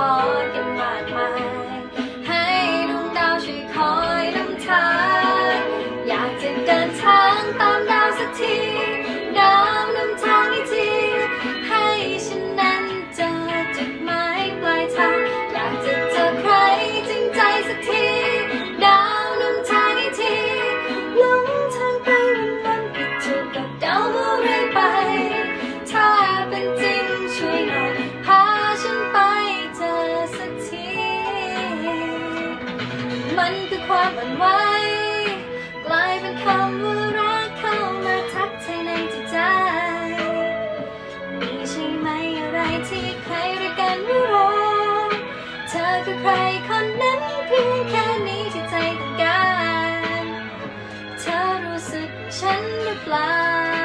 哦 มันคือความอ่อนไหวกลายเป็นคำว่ารักเข้ามาทักทายในจิตใจมีใช่ไหมอะไรที่ใครรักกันไม่รอเธอคือใครคนนั้นเพียงแค่นี้ที่ใจต้องการ เธอรู้สึกฉันหรือเปล่า